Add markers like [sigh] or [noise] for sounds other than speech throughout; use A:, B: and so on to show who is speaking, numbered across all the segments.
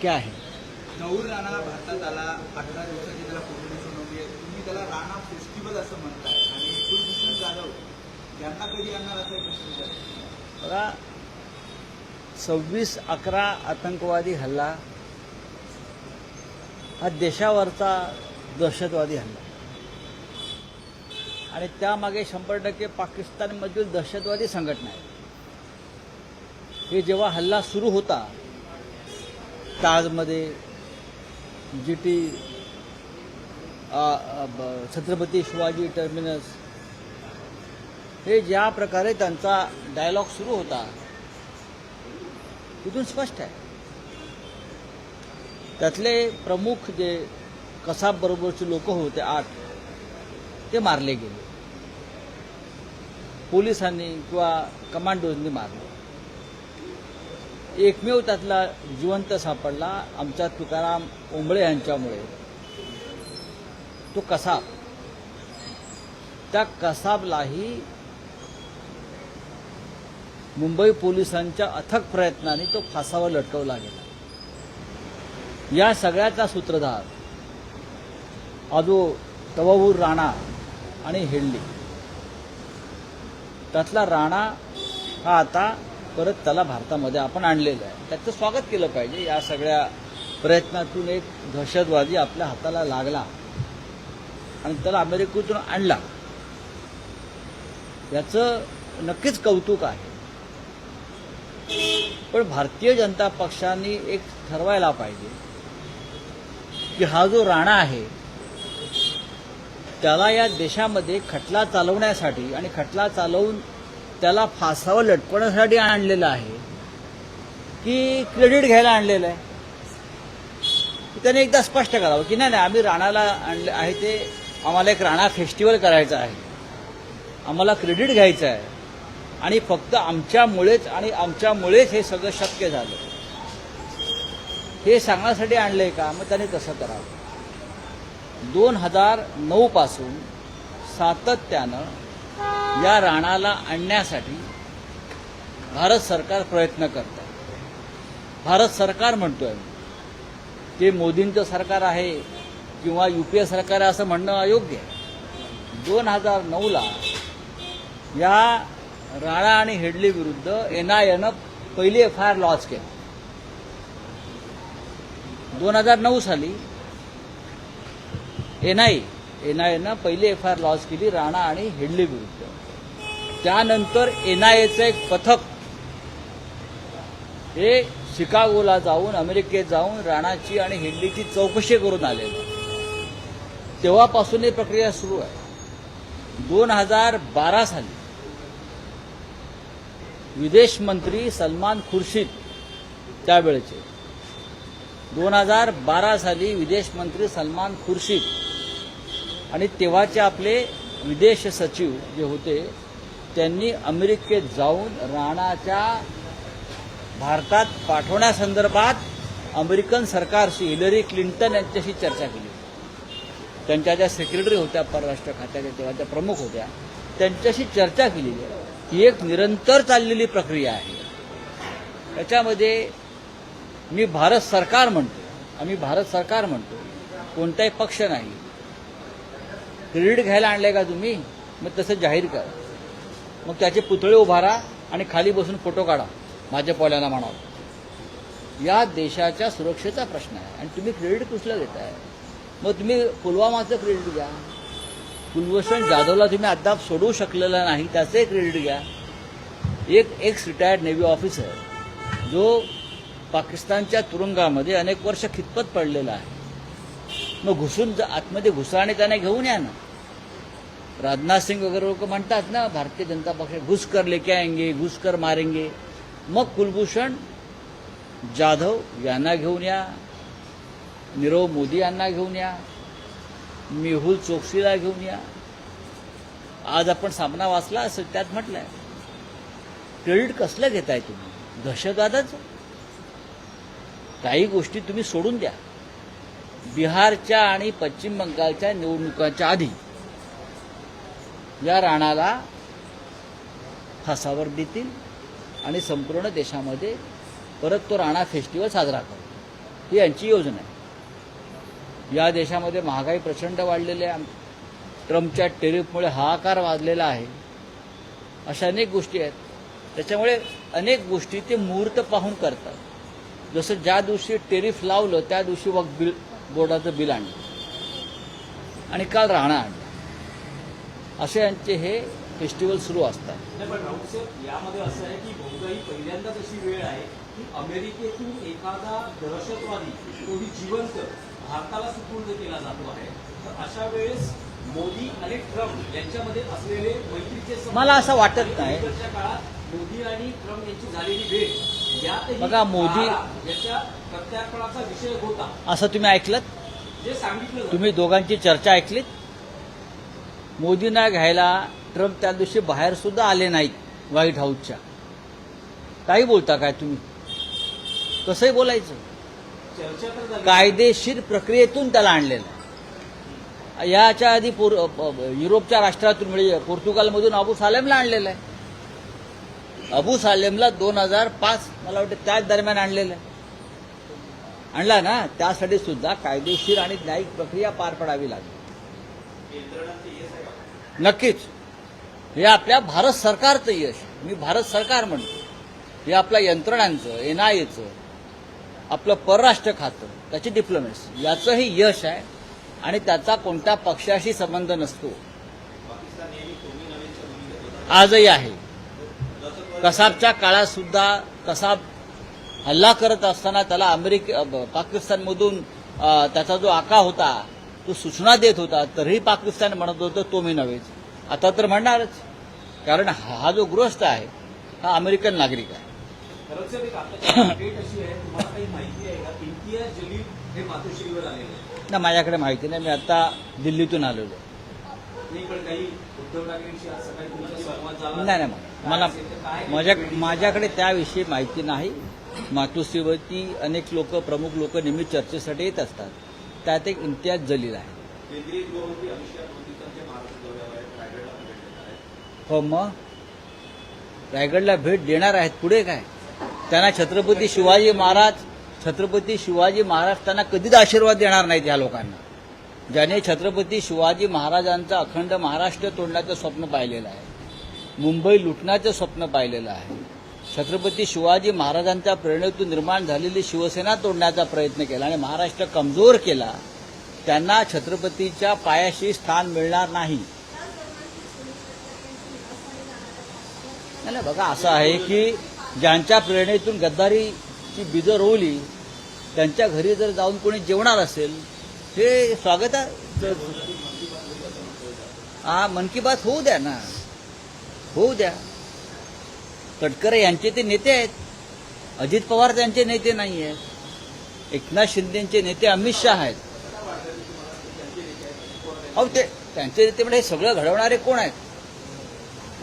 A: क्या है?
B: गौर राणा भारतात आला अठरा दिवसाची त्याला सुनावली आहे. तुम्ही त्याला राणा फेस्टिवल असं म्हणताय. आणि कुलभूषण जाधव यांना कधी आणणार असा प्रश्न.
A: बघा सव्वीस अकरा आतंकवादी हल्ला हा देशावरचा दहशतवादी हल्ला. आणि त्यामागे शंभर टक्के पाकिस्तानमधील दहशतवादी संघटना आहे. हे जेव्हा हल्ला सुरू होता ताजमध्ये G T Chhatrapati Shivaji terminus हे ज्या प्रकारे त्यांचा डायलॉग सुरू होता तिथून स्पष्ट आहे. त्यातले प्रमुख जे कसाबबरोबरचे लोक होते आठ ते मारले गेले. पोलिसांनी किंवा कमांडोजनी मारले. एकमेव त्यातला जिवंत सापडला आमच्या तुकाराम ओंबळे यांच्यामुळे. तो कसाब. त्या कसाबलाही मुंबई पोलिसांच्या अथक प्रयत्नाने तो फासावर लटकवला गेला. या सगळ्याचा सूत्रधार अजो तवाहूर राणा आणि हेडली. त्यातला राणा हा आता परत त्याला भारतामध्ये आपण आणलेलं आहे. त्याचं स्वागत केलं पाहिजे. या सगळ्या प्रयत्नातून एक दहशतवादी आपल्या हाताला लागला आणि त्याला अमेरिकेतून आणला. याचं नक्कीच कौतुक आहे. पण भारतीय जनता पक्षाने एक ठरवायला पाहिजे की हा जो राणा आहे त्याला या देशामध्ये खटला चालवण्यासाठी आणि खटला चालवून त्याला फासावं लटकवण्यासाठी आणलेलं आहे की क्रेडिट घ्यायला आणलेलं आहे? त्याने एकदा स्पष्ट करावं की नाही नाही आम्ही राणाला आणले आहे ते आम्हाला एक राणा फेस्टिवल करायचं आहे. आम्हाला क्रेडिट घ्यायचं आहे. आणि फक्त आमच्यामुळेच आणि आमच्यामुळेच हे सगळं शक्य झालं. हे सांगण्यासाठी आणलंय का? मग त्याने तसं करावं. दोन हजार नऊ पासून सातत्यानं या राणाला आणण्यासाठी भारत सरकार प्रयत्न करत. आहे भारत सरकार म्हणतोय ते मोदींचं सरकार आहे किंवा यू पी ए सरकार आहे असं म्हणणं अयोग्य आहे. दोन हजार नऊला या राणा आणि हेडली विरुद्ध एन आय एनं पहिली एफ आय आर लॉन्च केली. दोन हजार नऊ साली एन आय एन आय एनं पहिली एफ आय आर लॉन्च केली राणा आणि हेडली विरुद्ध. त्यानंतर एन आय एचं एक पथक हे शिकागोला जाऊन अमेरिकेत जाऊन राणाची आणि हेडलीची चौकशी करून आलेलं. तेव्हापासून ही प्रक्रिया सुरू आहे. दोन हजार बारा साली विदेश मंत्री सलमान खुर्शीद त्यावेळेचे. दोन हजार बारा साली विदेश मंत्री सलमान खुर्शीद आणि तेव्हाचे आपले विदेश सचिव जे होते त्यांनी अमेरिकेत जाऊन राणाच्या भारतात पाठवण्यासंदर्भात अमेरिकन सरकारशी हिलरी क्लिंटन यांच्याशी चर्चा केली. त्यांच्या ज्या सेक्रेटरी होत्या परराष्ट्र खात्याच्या तेव्हा त्या प्रमुख होत्या त्यांच्याशी चर्चा केलेली ही एक निरंतर चाललेली प्रक्रिया आहे. त्याच्यामध्ये मी भारत सरकार म्हणतो आम्ही भारत सरकार म्हणतो कोणताही पक्ष नाही. क्रेडिट घ्यायला आणले का तुम्ही? मग तसं जाहीर करा. मग त्याचे पुतळे उभारा आणि खाली बसून फोटो काढा. भाजपवाल्यांना म्हणावं. या देशाच्या सुरक्षेचा प्रश्न आहे. आणि तुम्ही क्रेडिट कुठलं देताय मग तुम्ही पुलवामाचं क्रेडिट घ्या. कुलभूषण जाधवला तुम्ही अद्याप सोडवू शकलेला नाही त्याचे क्रेडिट घ्या. एक एक्स रिटायर्ड नेव्ही ऑफिसर जो पाकिस्तानच्या तुरुंगामध्ये अनेक वर्ष खितपत पडलेला आहे. मग घुसून आतमध्ये घुसा आणि त्याने घेऊन या ना. राजनाथ सिंग वगैरे लोक म्हणतात ना भारतीय जनता पक्ष घुसकर लेके आएंगे घुसकर मारेंगे। मग कुलभूषण जाधव यांना घेऊन या नीरव मोदी यांना घेऊन या मेहुल चोक्सीला घेऊन या. आज आपण सामना वाचला असं त्यात म्हटलंय क्रेडिट कसलं घेताय तुम्ही? दहशतवादाच? काही गोष्टी तुम्ही सोडून द्या. बिहारच्या आणि पश्चिम बंगालच्या निवडणुकांच्या आधी. या राणाला फासावर देतील आणि संपूर्ण देशामध्ये परत तो राणा फेस्टिवल साजरा करतो ही यांची योजना आहे. या देशामध्ये महागाई प्रचंड वाढलेली आहे. ट्रम्पच्या टेरिफमुळे हाहाकार वाजलेला आहे. अशा अनेक गोष्टी आहेत. त्याच्यामुळे अनेक गोष्टी ते मुहूर्त पाहून करतात. जसं ज्या दिवशी टेरिफ लावलं त्या दिवशी वक बिल बोर्डाचं बिल आणलं. आणि काल राणा आणलं. असे यांचे हे फेस्टिवल सुरू असतात.
C: यामध्ये असं आहे की बहुधा ही पहिल्यांदाच अशी वेळ आहे की अमेरिकेतून एखादा दहशतवादी तोही जिवंत भारताला सुपूर्द केला जातो आहे. तर अशा वेळेस मोदी आणि ट्रम्प यांच्यामध्ये असलेले मैत्रीचे
A: मला असं वाटत नाही.
C: काळात मोदी आणि ट्रम्प यांची झालेली भेट यातही
A: बघा, मोदी-
C: याच्या प्रत्यार्पणाचा विषय होता.
A: असं तुम्ही ऐकलं
C: जे सांगितलं.
A: तुम्ही दोघांची चर्चा ऐकलीत? मोदींना घ्यायला ट्रम्प त्या दिवशी बाहेर सुद्धा आले नाहीत व्हाईट हाऊसच्या. काही बोलता काय तुम्ही? कसंही बोलायचं. कायदेशीर प्रक्रियेतून त्याला आणलेलं आहे. याच्या आधी पोर युरोपच्या राष्ट्रातून म्हणजे पोर्तुगालमधून अबू सालेमला आणलेलं आहे. अबू सालेमला दोन हजार पाच मला वाटतं त्याच दरम्यान आणलेलं आहे. आणला ना त्यासाठी सुद्धा कायदेशीर आणि न्यायिक प्रक्रिया पार पडावी लागली. नक्कीच. हे आपल्या भारत सरकारचं यश. मी भारत सरकार म्हणतो. हे आपल्या यंत्रणांचं एन आय एचं आपलं परराष्ट्र खातं त्याची डिप्लोमॅसी याचंही यश आहे आणि त्याचा कोणत्या पक्षाशी संबंध नसतो. आजही आहे. कसाबच्या काळात सुद्धा कसाब हल्ला करत असताना त्याला अमेरिके पाकिस्तानमधून त्याचा जो आका होता तो सूचना देत होता तरीही पाकिस्तान म्हणत होतं तो मी नव्हेच. आता तर म्हणणारच. कारण हा जो गृहस्थ आहे हा अमेरिकन नागरिक आहे.
C: हे.
A: ना माझ्याकडे माहिती नाही मी आता दिल्लीतून आलेलो
C: नाही
A: नाही मला माझ्या माझ्याकडे त्याविषयी माहिती नाही. मातोश्रीवरती अनेक लोक प्रमुख लोक नेहमी चर्चेसाठी येत असतात. त्यात एक इम्तियाज जलील आहे. हो मग? रायगडला भेट देणार आहेत. पुढे काय? त्यांना छत्रपती शिवाजी महाराज छत्रपती शिवाजी महाराज त्यांना कधीच आशीर्वाद देणार नाहीत या लोकांना. ज्याने छत्रपती शिवाजी महाराजांचं अखंड महाराष्ट्र तोडण्याचं स्वप्न पाहिलेलं आहे. मुंबई लुटण्याचं स्वप्न पाहिलेलं आहे. छत्रपती शिवाजी महाराजांच्या प्रेरणेतून निर्माण झालेली शिवसेना तोडण्याचा प्रयत्न केला आणि महाराष्ट्र कमजोर केला त्यांना छत्रपतीच्या पायाशी स्थान मिळणार नाही. बघा असं आहे की ज्यांच्या प्रेरणेतून गद्दारीची बीजं रोवली त्यांच्या घरी जर जाऊन कोणी जेवणार असेल हे स्वागत आहे. हा मन की बात होऊ द्या ना. होऊ द्या. तटकरे यांचे ते नेते आहेत. अजित पवार त्यांचे नेते नाही आहेत एकनाथ शिंदेचे नेते अमित शहा आहेत. अहो ते त्यांचे नेते म्हणजे हे सगळं घडवणारे कोण आहेत?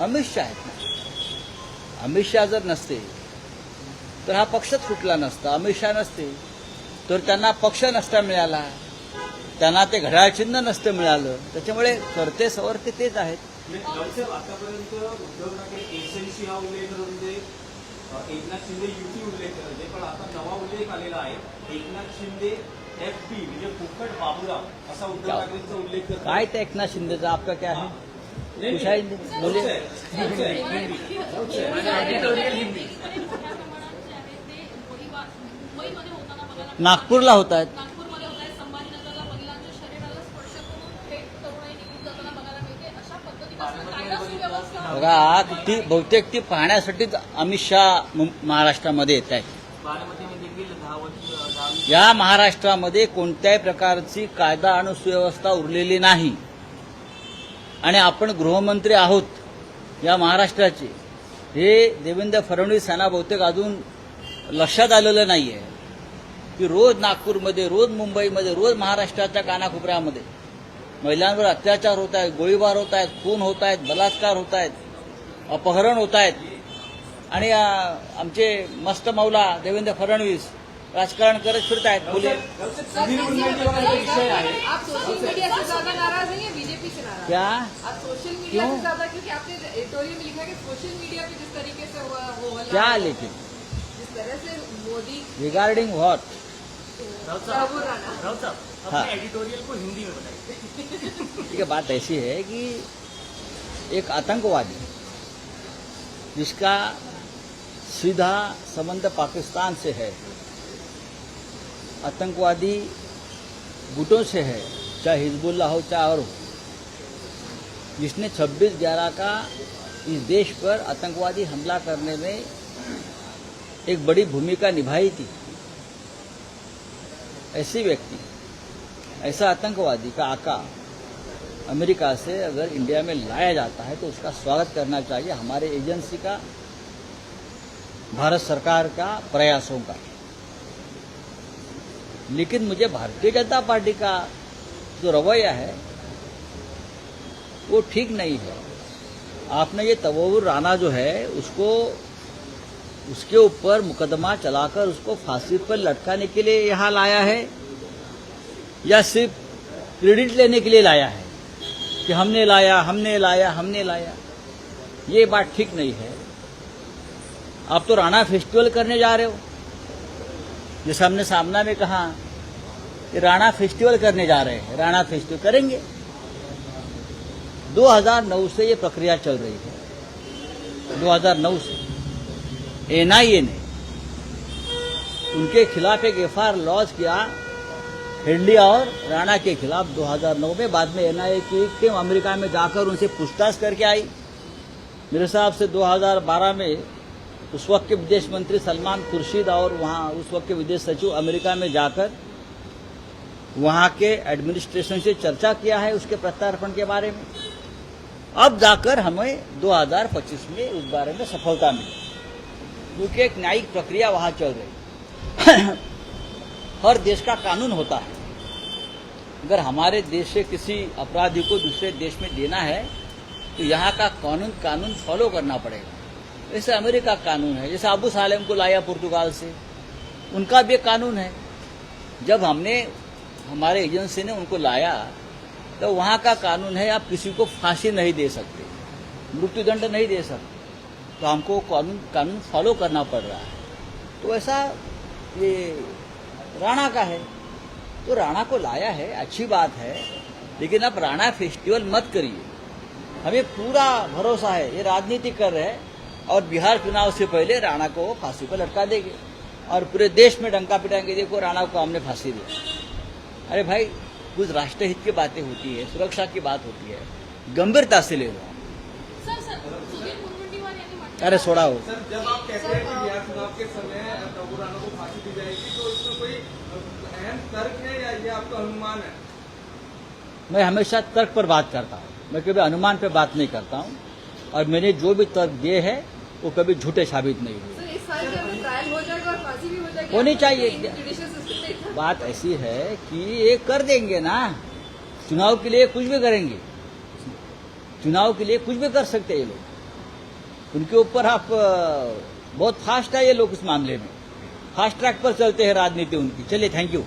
A: अमित शहा आहेत. ना अमित शहा जर नसते तर हा पक्षच फुटला नसता. अमित शहा नसते तर त्यांना पक्ष नसता मिळाला. त्यांना ते घड्याळ चिन्ह नसतं मिळालं. त्याच्यामुळे करते सवरते तेच आहेत.
C: आतापर्यंत उद्धव ठाकरे एसएनसी हा उल्लेख करत होते अ, एकनाथ शिंदे युती उल्लेख करत होते पण आता नवा उल्लेख आलेला आहे. एकनाथ शिंदे एफ पी म्हणजे फुकट बाबूराव असा उद्धव? ठाकरेंचा उल्लेख करतो
A: काय त्या एकनाथ शिंदेचा? आपका क्या है? आहे. बोले. [laughs] नागपूरला होत आहेत बघा ती बहुतेक ती पाहण्यासाठीच अमित शहा महाराष्ट्रामध्ये येत आहेत. या महाराष्ट्रामध्ये कोणत्याही प्रकारची कायदा आणि सुव्यवस्था उरलेली नाही. आणि आपण गृहमंत्री आहोत या महाराष्ट्राचे. हे देवेंद्र फडणवीस यांना बहुतेक अजून लक्षात आलेलं नाही आहे की रोज नागपूरमध्ये रोज मुंबईमध्ये रोज महाराष्ट्राच्या कानाकोपऱ्यामध्ये महिलांवर अत्याचार होत आहेत गोळीबार होत आहेत खून होत आहेत बलात्कार होत आहेत. अपहरण होत आहेत. आणि आमचे मस्त मौला देवेंद्र फडणवीस राजकारण करत फिरत आहेत. बोले
C: राऊत साहेब, सुधीर मुनगंटीवार हा विषय आहे
D: आप सोशल मीडिया से ज्यादा नाराज हैं या बीजेपी से नाराज
A: क्या?
D: आप सोशल मीडिया
A: क्यों?
D: से ज्यादा क्योंकि आपने एडिटोरियल में लिखा कि सोशल मीडिया पे जिस तरीके से वो वो हल्ला
A: क्या लेकिन
D: जिस तरह से मोदी
A: रिगार्डिंग व्हाट हाँ।
E: एडिटोरियल को हिंदी में बताइए।
A: ठीक है बात ऐसी है कि एक आतंकवादी जिसका सीधा संबंध पाकिस्तान से है, आतंकवादी गुटों से है, चाहे हिजबुल्ला हो, चाहे और हो। जिसने 26 ग्यारह का इस देश पर आतंकवादी हमला करने में एक बड़ी भूमिका निभाई थी। ऐसी व्यक्ति, ऐसा आतंकवादी का आका अमेरिका से अगर इंडिया में लाया जाता है तो उसका स्वागत करना चाहिए हमारे एजेंसी का, भारत सरकार का प्रयासों का। लेकिन मुझे भारतीय जनता पार्टी का जो रवैया है, वो ठीक नहीं है। आपने ये तवुर राणा जो है, उसको, उसके ऊपर मुकदमा चलाकर उसको फांसी पर लटकाने के लिए यहाँ लाया है या सिर्फ़ क्रेडिट लेने के लिए लाया है? कि हमने लाया हमने लाया हमने लाया। ये बात ठीक नहीं है। आप तो राणा फेस्टिवल करने जा रहे हो। जैसे हमने सामना में कहा कि राणा फेस्टिवल करने जा रहे हैं, राणा फेस्टिवल करेंगे। 2009 से ये प्रक्रिया चल रही है। 2009 से एनआईए ने उनके खिलाफ एक एफआईआर लॉन्च किया हेडली और राणा के खिलाफ 2009 में बाद में एनआईए की टीम अमेरिका में जाकर उनसे पूछताछ करके आई। मेरे हिसाब से 2012 में उस वक्त के विदेश मंत्री सलमान खुर्शीद और वहाँ उस वक्त के विदेश सचिव अमेरिका में जाकर वहाँ के एडमिनिस्ट्रेशन से चर्चा किया है उसके प्रत्यार्पण के बारे में। अब जाकर हमें 2025 में उस बारे में सफलता मिली। क्योंकि एक न्यायिक प्रक्रिया वहाँ चल रही [coughs] हर देश का कानून होता है। अगर हमारे देश से किसी अपराधी को दूसरे देश में देना है तो यहाँ का कानून कानून फॉलो करना पड़ेगा। जैसे अमेरिका कानून है, जैसे अबू सालेम को लाया पुर्तगाल से, उनका भी कानून है। जब हमने, हमारे एजेंसी ने उनको लाया तो वहाँ का कानून है, आप किसी को फांसी नहीं दे सकते, मृत्युदंड नहीं दे सकते। तो हमको कानून कानून फॉलो करना पड़ रहा है। तो ऐसा ये राणा का है। तो राणा को लाया है अच्छी बात है लेकिन आप राणा फेस्टिवल मत करिए। हमें पूरा भरोसा है ये राजनीति कर रहे हैं और बिहार चुनाव से पहले राणा को फांसी पर लटका देंगे और पूरे देश में डंका पिटाएँगे देखो राणा को हमने फांसी दी। अरे भाई कुछ राष्ट्रहित की बातें होती है सुरक्षा की बात होती है गंभीरता से ले लो। अरे सोडा हो।
B: सर जब आप कहते हैं कि बिहार चुनाव के समय प्रभु राणा को फांसी दी जाएगी तो इसमें कोई तर्क है या ये आपका अनुमान है?
A: मैं हमेशा तर्क पर बात करता हूँ। मैं कभी अनुमान पर बात नहीं करता हूँ। और मैंने जो भी तर्क दिए है वो कभी झूठे साबित नहीं हुए।
D: सर इस साल के अंदर ट्रायल हो जाएगा और फांसी भी हो जाएगी।
A: होनी चाहिए।
D: इतना
A: बात ऐसी है कि ये कर देंगे ना। चुनाव के लिए कुछ भी करेंगे। चुनाव के लिए कुछ भी कर सकते हैं ये लोग। उनके ऊपर आप बहुत फास्ट है ये लोग इस मामले में। फास्ट ट्रैक पर चलते हैं राजनीति उनकी। चलिए थैंक यू